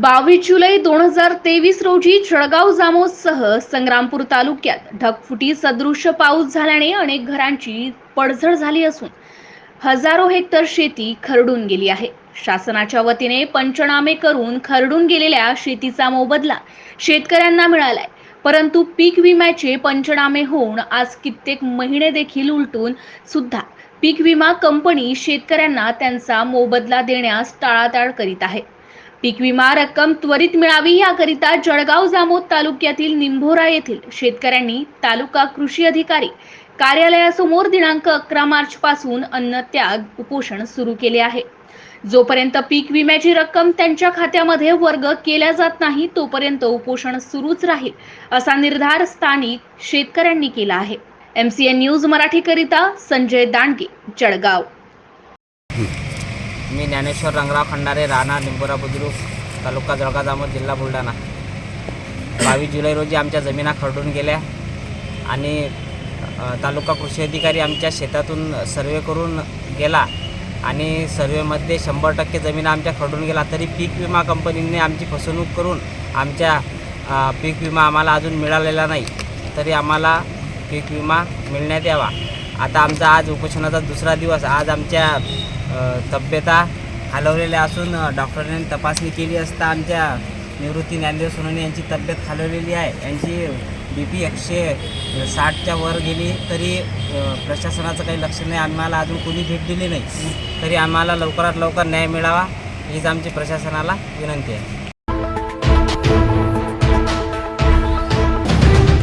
बावीस जुलै दोन हजार तेवीस रोजी जळगाव जामोदसह संग्रामपूर तालुक्यात ढगफुटी सदृश्य पाऊस झाल्याने अनेक घरांची पडझड झाली असून हजारो हेक्टर शेती खरडून गेली आहे. शासनाच्या वतीने पंचनामे करून खरडून गेलेल्या शेतीचा मोबदला शेतकऱ्यांना मिळालाय. परंतु पीक विम्याचे पंचनामे होऊन आज कित्येक महिने देखील उलटून सुद्धा पीक विमा कंपनी शेतकऱ्यांना त्यांचा मोबदला देण्यास टाळाटाळ करीत आहे. पीक विमा रक्कम त्वरित मिळावी याकरिता जळगाव जामोद तालुक्यातील निंभोरा येथील शेतकऱ्यांनी तालुका कृषी अधिकारी कार्यालयासमोर दिनांक अकरा मार्च पासून अन्नत्याग उपोषण सुरू केले आहे. जोपर्यंत पीक विम्याची रक्कम त्यांच्या खात्यामध्ये वर्ग केल्या जात नाही तोपर्यंत उपोषण सुरूच राहील असा निर्धार स्थानिक शेतकऱ्यांनी केला आहे. एमसीएन न्यूज मराठीकरिता संजय दांडगे जळगाव. मी ज्ञानेश्वर रंगराव खंडारे राहणार निंबोरा बुद्रुक तालुका जळगाव जामोद जिल्हा बुलढाणा. बावीस जुलै रोजी आमच्या जमिना खरडून गेल्या आणि तालुका कृषी अधिकारी आमच्या शेतातून सर्वे करून गेला आणि सर्वेमध्ये शंभर टक्के जमीन आमच्या खरडून गेला. तरी पीक विमा कंपनीने आमची फसवणूक करून आमच्या पीक विमा आम्हाला अजून मिळालेला नाही. तरी आम्हाला पीक विमा मिळण्यात यावा. आता आमचा आज उपोषणाचा दुसरा दिवस. आज आमच्या तब्येता हलवलेल्या असून डॉक्टरांनी तपासणी केली असता आमच्या निवृत्ती ज्ञानदेव सोनवणे यांची तब्येत खालवलेली आहे. यांची बी पी एकशे साठच्या वर गेली तरी प्रशासनाचं काही लक्ष नाही. आम्हाला अजून कोणी भेट दिली नाही. तरी आम्हाला लवकरात लवकर न्याय मिळावा हीच आमची प्रशासनाला विनंती आहे.